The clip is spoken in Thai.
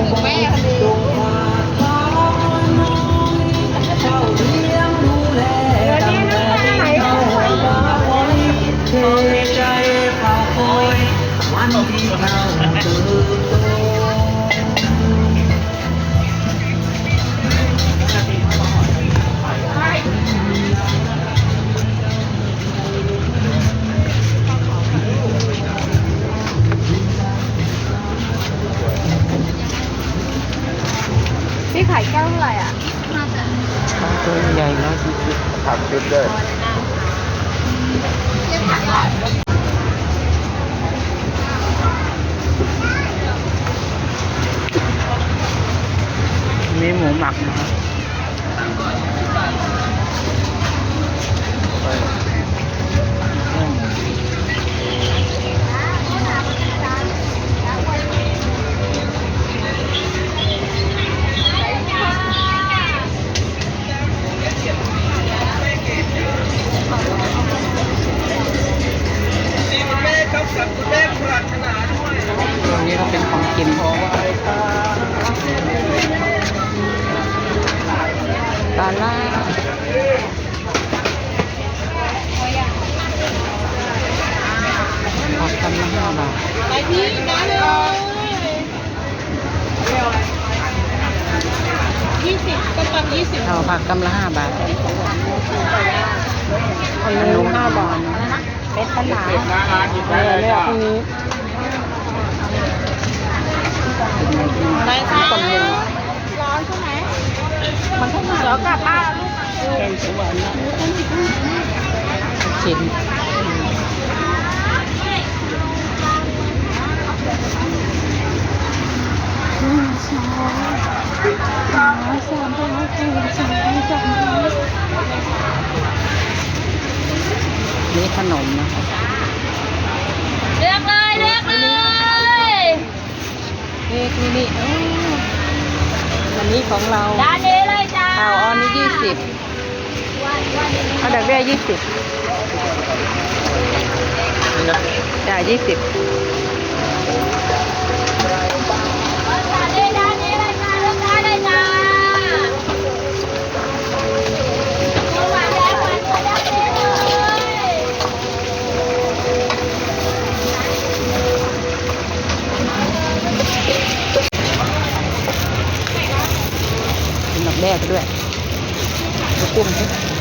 กินของแม่คนเดียวเดี๋ยวนี้นะไหนของหนใจเฝ้าคอยวันที่เรา ขายแก้วเท่าไหร่อะตัวใหญ่ร้อยสี่สิบสามสิบเลยมีหมูหมักนะครับ พี่มาเลยยี่สิบก็ตำยี่สิบเอาผักกำละห้าบาทอันนี้ห้าบาทเป็นปัญหาเออเนี่ยพรุ่งนี้ไปค่ะร้อนใช่ไหมมันก็มาเดี๋ยวกลับบ้านแล้วลูกเป็นสวรรค์ชิ้น นี่ขนมนะครับเลือกเลยเลือกเลยเค้กนี่นี่อ้าวอันนี้ของเราด้านนี้เลยจ้าเอาอันนี้ยี่สิบเอาดักแด้ยี่สิบจ่ายยี่สิบ ดักแด้ไปด้วยกุ้งสิโ